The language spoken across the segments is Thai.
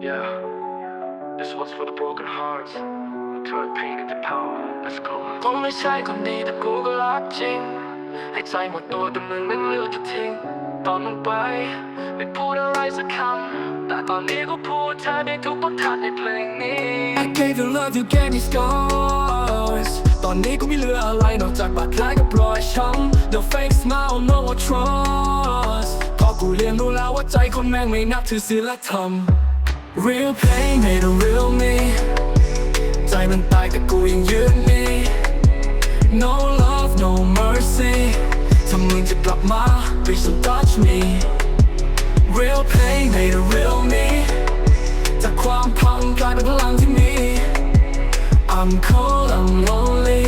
Yeah, this one's for the broken hearts. Turn pain into power. Let's go. ผมไม่ใช่คนดีแต่กูก็รักจริง ให้ใจหมดตัวแต่มึงไม่เลือกจะทิ้ง ตอนมึงไป ไม่พูดอะไรสักคำ แต่ตอนนี้กูพูดเธอได้ทุกบททัดในเพลงนี้ I gave you love you gave me scars ตอนนี้กูไม่เหลืออะไรนอกจากบาดแผลกับรอยช้ำ The fake smile no more trust เพอกูเรียนรู้แล้วว่าใจคนแม่งไม่นับถือศีลธรรม Real pain made a real me ใจมันตายแต่กูยังยืนมี No love no mercy ถ้ามึงจะกลับมา Please don't touch me Real pain made a real me จากความพังกลายเป็นพลังที่มี I'm cold I'm lonely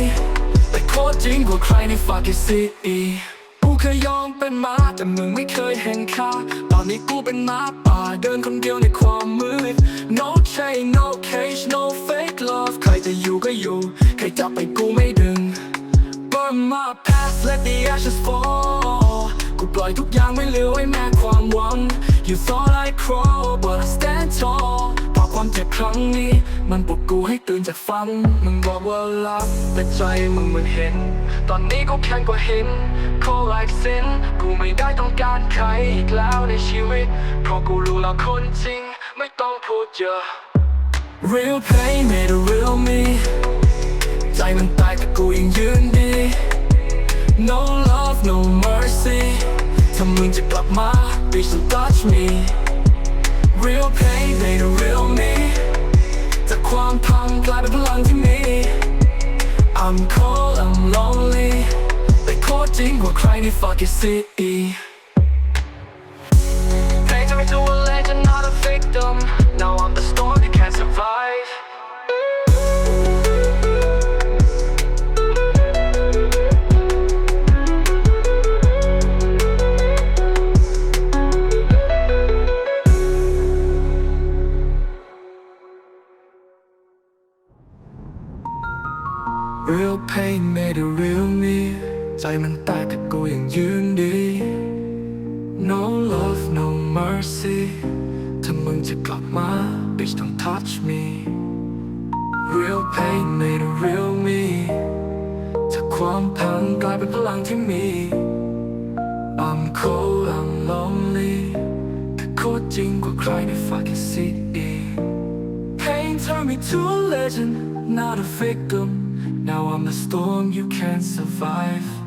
แต่โคตรจริงกว่าใครใน fucking city กู เคยยอมเป็นมาแต่มึงไม่เคยเห็นค่าตอนนี้กูเป็นมาป่าเดินคนเดียวในความมืด No chain no cage no fake love ใครจะอยู่ก็อยู่ ใครจับไปกูไม่ดึง Burn my past let the ashes fall กูปล่อยทุกอย่างไม่เหลือไว้แม้ความหวัง You thought I'd crawl but I stand tall เพราะความเจ็บครั้งนี้ มันปลุกกูให้ตื่นจากฝันมึงบอกว่ารักแต่ใจมึงมันเห็น ตอนนี้กูแข็งกว่าหิน Cold like sin กูไม่ได้ต้องการใครอีกแล้วในชีวิต เพราะกูรู้แล้วคนจริง ไม่ต้องพูดเยอะ Real pain made a real me ใจมันตายแต่กูยังยืนดี No love no mercy ถ้ามึงจะกลับมา Please don't touch me Real pain made a I'm lonely แต่โคตรจริงกว่าใครใน fucking city Pain turned me to a legend not a victim Real pain made a real me ใจมันแตกแต่กูยังยืนดี No love no mercy ถ้ามึงจะกลับมา Bitch don't touch me Real pain made a real me จากความพังกลายเป็นพลังที่มี I'm cold I'm lonely แต่โคตรจริงกว่าใครใน fucking city Pain turned me to a legend, not a victim. Now I'm the storm you can't survive.